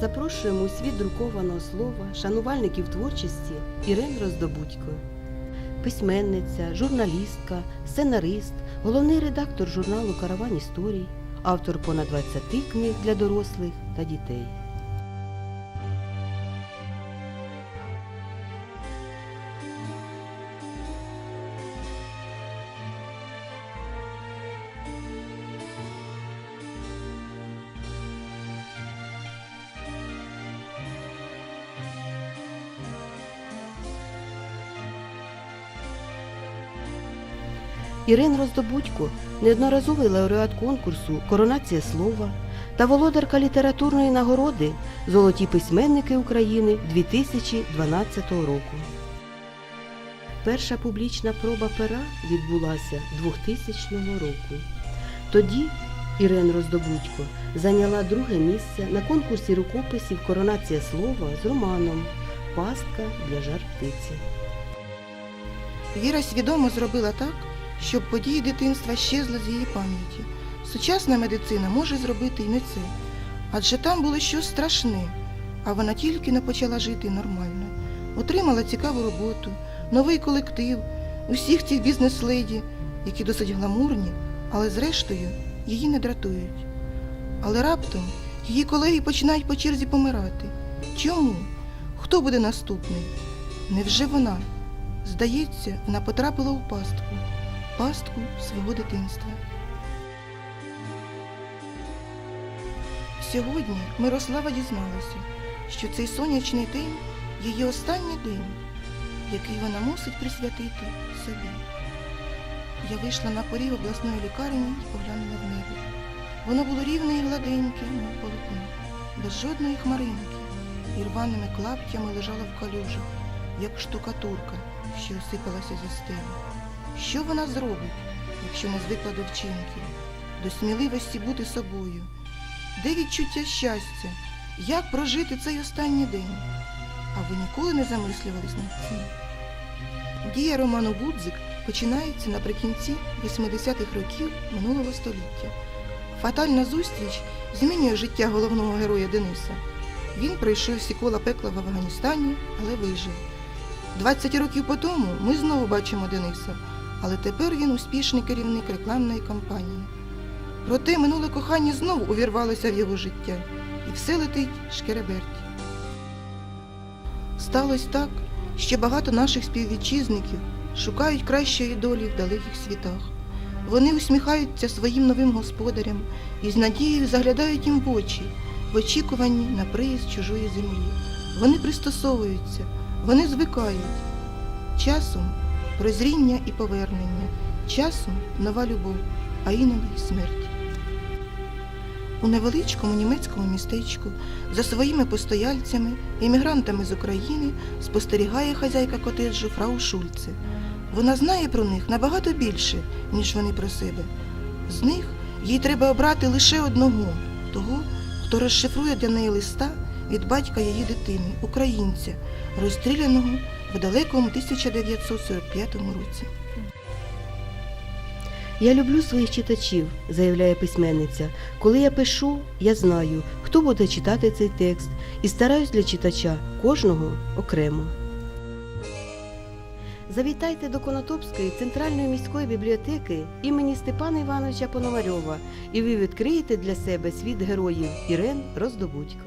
Запрошуємо у світ друкованого слова, шанувальників творчості Ірен Роздобудько. Письменниця, журналістка, сценарист, головний редактор журналу Караван історій, автор понад 20 книг для дорослих та дітей. Ірин Роздобудько неодноразовий лауреат конкурсу Коронація слова та володарка літературної нагороди Золоті письменники України 2012 року. Перша публічна проба пера відбулася 2000 року. Тоді Ірен Роздобудько зайняла друге місце на конкурсі рукописів Коронація слова з романом Пастка для жар птиці. Віра свідомо зробила так, щоб події дитинства щезли з її пам'яті. Сучасна медицина може зробити і не це. Адже там було щось страшне, а вона тільки не почала жити нормально. Отримала цікаву роботу, новий колектив, усіх цих бізнес-леді, які досить гламурні, але зрештою її не дратують. Але раптом її колеги починають по черзі помирати. Чому? Хто буде наступний? Невже вона? Здається, вона потрапила у пастку, пастку свого дитинства. Сьогодні Мирослава дізналася, що цей сонячний день її останній день, який вона мусить присвятити собі. Я вийшла на поріг обласної лікарні і поглянула в небо. Воно було рівне і гладеньке, мов полотно, без жодної хмаринки, і рваними клаптями лежало в калюжах, як штукатурка, що осипалася зі стелі. Що вона зробить, якщо не звикла до вчинків, до сміливості бути собою? Де відчуття щастя? Як прожити цей останній день? А ви ніколи не замислювались над цим? Дія роману Гудзик починається наприкінці 80-х років минулого століття. Фатальна зустріч змінює життя головного героя Дениса. Він пройшов всі кола пекла в Афганістані, але вижив. 20 років по тому ми знову бачимо Дениса, але тепер він успішний керівник рекламної кампанії. Проте минуле кохання знову увірвалося в його життя, і все летить шкереберть. Сталося так, що багато наших співвітчизників шукають кращої долі в далеких світах. Вони усміхаються своїм новим господарям і з надією заглядають їм в очі, в очікуванні на приїзд чужої землі. Вони пристосовуються, вони звикають. Часом прозріння і повернення, часом нова любов, а іноді смерть. У невеличкому німецькому містечку за своїми постояльцями, іммігрантами з України, спостерігає хазяйка котеджу фрау Шульце. Вона знає про них набагато більше, ніж вони про себе. З них їй треба обрати лише одного того, хто розшифрує для неї листа від батька її дитини, українця, розстріляного в далекому 1945 році. Я люблю своїх читачів, заявляє письменниця. Коли я пишу, я знаю, хто буде читати цей текст, і стараюсь для читача кожного окремо. Завітайте до Конотопської центральної міської бібліотеки імені Степана Івановича Пономарьова, і ви відкриєте для себе світ героїв Ірен Роздобудько.